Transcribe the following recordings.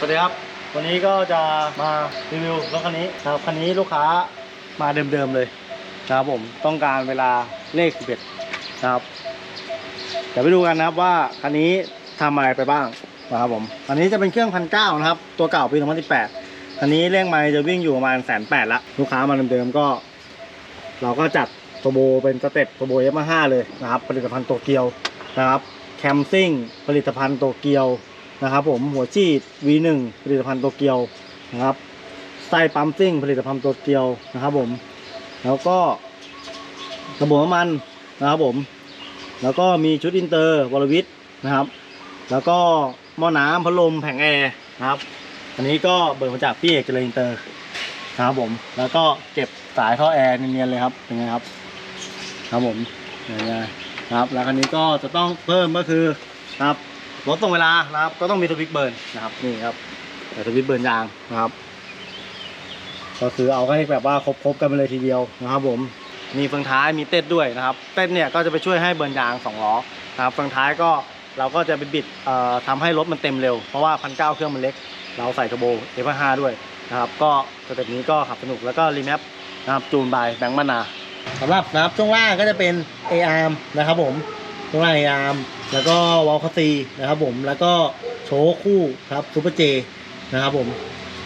สวัสดีครับ วันนี้ก็จะมารีวิวรถคันนี้นะครับคันนี้ลูกค้ามาเดิมๆเลยนะครับผมต้องการเวลาเลข11นะครับเดี๋ยวไปดูกันนะครับว่าคันนี้ทำอะไรไปบ้างนะครับผมอันนี้จะเป็นเครื่องพันเก้านะครับ ตัวเก่าปี2018คันนี้เร่งไมล์จะวิ่งอยู่ประมาณแสนแปดละลูกค้ามาเดิมๆก็ เราก็จัดโทโบเป็นสเต็ปโทโบยามาฮ่าเลยนะครับ ผลิตภัณฑ์โตเกียวนะครับแคมซิ่งผลิตภัณฑ์โตเกียว นะครับผมหัวจีด V1 ผลิตภัณฑ์โตเกียวนะครับไส้ปั๊มซิ่งผลิตภัณฑ์โตเกียวนะครับผม แล้วก็ระบบน้ำมันนะครับผม แล้วก็มีชุดอินเตอร์วอลวิทนะครับ แล้วก็หม้อน้ำพัดลมแผงแอร์นะครับ อันนี้ก็เบิกมาจากพี่เอกเจริญอินเตอร์นะครับผม แล้วก็เก็บสายท่อแอร์เนียนๆเลยครับเป็นไงครับ ครับผมอย่างเงี้ยนะครับ แล้วคันนี้ก็จะต้องเพิ่มก็คือครับ รถตรงเวลานะครับ ก็ต้องมีสวิตช์เบิร์นนะครับนี่ครับแต่สวิตช์เบิร์นยางนะครับ ก็คือเอาให้แบบว่าครบๆกันไปเลยทีเดียวนะครับ ผมมีเฟืองท้ายมีเต้นด้วยนะครับ เต้นเนี่ยก็จะไปช่วยให้เบิร์นยางสองล้อนะครับเฟืองท้ายก็เราก็จะไปบิดเอ่อทำให้รถมันเต็มเร็ว เพราะว่าพันเก้าเครื่องมันเล็ก เราใส่เทอร์โบเอฟห้าด้วยนะครับ ก็สเต็ปนี้ก็ขับสนุกแล้วก็รีแมปนะครับจูนบายแบงค์มานาสำหรับนะครับช่วงล่างก็จะเป็น A-arm นะครับผม ช่วงล่าง A-arm แล้วก็วอลคาซีนะครับผมแล้วก็โชว์คู่ครับซูเปอร์เจนะครับผม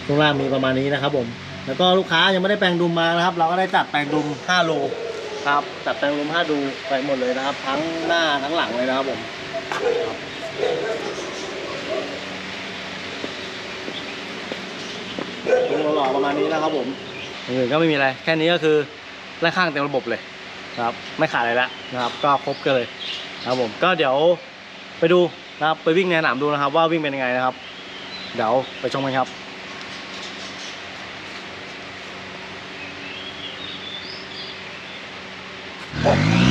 ช่วงล่างมีประมาณนี้นะครับผมแล้วก็ลูกค้ายังไม่ได้แปลงดุมมานะครับ เราก็ได้จัดแปลงดุม5โลครับจัดแปลงดุม5ดูไปหมดเลยนะครับ ทั้งหน้าทั้งหลังเลยนะครับผมดุมหล่อๆประมาณนี้นะครับผมอื่นก็ไม่มีอะไร แค่นี้ก็คือด้านข้างเต็มระบบเลยครับ ไม่ขาดอะไรแล้วนะครับ ก็ครบกันเลย นะครับผมก็เดี๋ยวไปดูนะครับไปวิ่งในสนามดูนะครับ ว่าวิ่งเป็นยังไงนะครับ เดี๋ยวไปชมกันครับเ